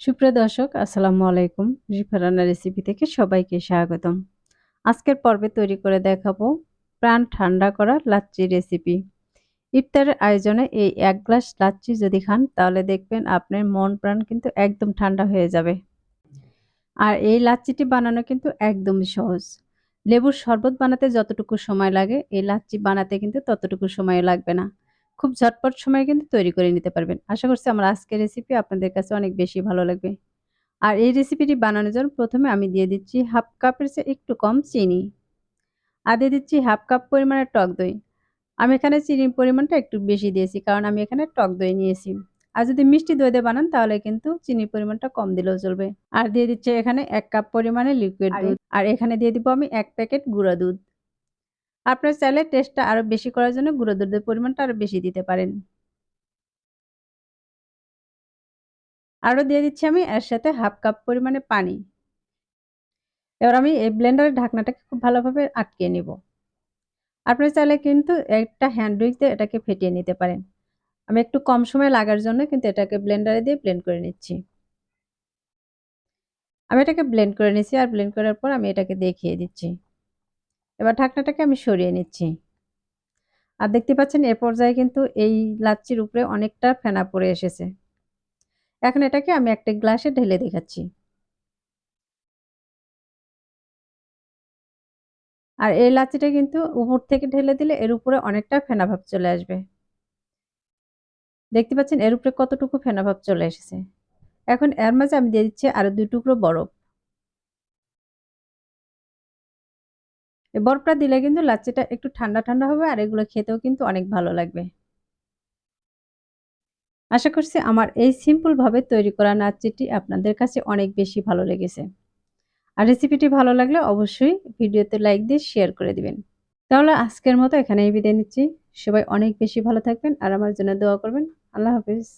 সুপ্রিয় দর্শক, আসসালামু আলাইকুম। রিফা রান্না রেসিপি থেকে সবাইকে স্বাগতম। আজকের পর্বে তৈরি করে দেখাবো প্রাণ ঠান্ডা করা লাচ্চি রেসিপি ইফতারের আয়োজনে এই এক গ্লাস লাচ্চি যদি খান, তাহলে দেখবেন আপনার মন প্রাণ কিন্তু একদম ঠান্ডা হয়ে যাবে। আর এই লাচ্চিটি বানানো কিন্তু একদমই সহজ। লেবুর শরবত বানাতে যতটুকু সময় লাগে, এই লাচ্চি বানাতে কিন্তু ততটুকু সময় লাগবে না। খুব ঝটপট সময়ে কিন্তু তৈরি করে নিতে পারবেন। আশা করছি আমার আজকের রেসিপি আপনাদের কাছে অনেক বেশি ভালো লাগবে। আর এই রেসিপিটি বানানোর জন্য প্রথমে আমি দিয়ে দিচ্ছি হাফ কাপের চেয়ে একটু কম চিনি। আর দিয়ে দিচ্ছি হাফ কাপ পরিমাণের টক দই। আমি এখানে চিনির পরিমাণটা একটু বেশি দিয়েছি কারণ আমি এখানে টক দই নিয়েছি। আর যদি মিষ্টি দই দিয়ে বানান তাহলে কিন্তু চিনির পরিমাণটা কম দিলেও চলবে। আর দিয়ে দিচ্ছি এখানে এক কাপ পরিমাণে লিকুইড দুধ। আর এখানে দিয়ে দিব আমি এক প্যাকেট গুঁড়া দুধ। আপনার চাইলে টেস্টটা আরও বেশি করার জন্য গুঁড়ো দুধের পরিমাণটা আরও বেশি দিতে পারেন। আরও দিয়ে দিচ্ছি আমি এর সাথে হাফ কাপ পরিমাণে পানি। এবার আমি এই ব্লেন্ডারের ঢাকনাটাকে খুব ভালোভাবে আটকে নিব। আপনার চাইলে কিন্তু একটা হ্যান্ড দিয়ে এটাকে ফেটিয়ে নিতে পারেন। আমি একটু কম সময় লাগার জন্য কিন্তু এটাকে ব্লেন্ডারে দিয়ে ব্লেন্ড করে নিচ্ছি। আমি এটাকে ব্লেন্ড করে নিচ্ছি আর ব্লেন্ড করার পর আমি এটাকে দেখিয়ে দিচ্ছি। এবার ঢাকনাটাকে আমি সরিয়ে নিচ্ছি। আর দেখতে পাচ্ছেন, এ পর্যায়ে কিন্তু এই লাচ্চির উপরে অনেকটা ফেনা পড়ে এসেছে। এখন এটাকে আমি একটা গ্লাসে ঢেলে দেখাচ্ছি। আর এই লাচ্চিটা কিন্তু উপর থেকে ঢেলে দিলে এর উপরে অনেকটা ফেনা ভাব চলে আসবে। দেখতে পাচ্ছেন, এর উপরে কতটুকু ফেনা ভাব চলে এসেছে। এখন এর মাঝে আমি দিয়ে দিচ্ছি আরও দুই টুকরো বরফ। বরফটা দিলে কিন্তু লাচ্চিটা একটু ঠান্ডা ঠান্ডা হবে আর এগুলো খেতেও কিন্তু অনেক ভালো লাগবে। আশা করছি আমার এই সিম্পলভাবে তৈরি করা নাচিটি আপনাদের কাছে অনেক বেশি ভালো লেগেছে। আর রেসিপিটি ভালো লাগলে অবশ্যই ভিডিওতে লাইক দিয়ে শেয়ার করে দিবেন। তাহলে আজকের মতো এখানেই বিদায় নিচ্ছি। সবাই অনেক বেশি ভালো থাকবেন আর আমার জন্য দোয়া করবেন। আল্লাহ হাফিজ।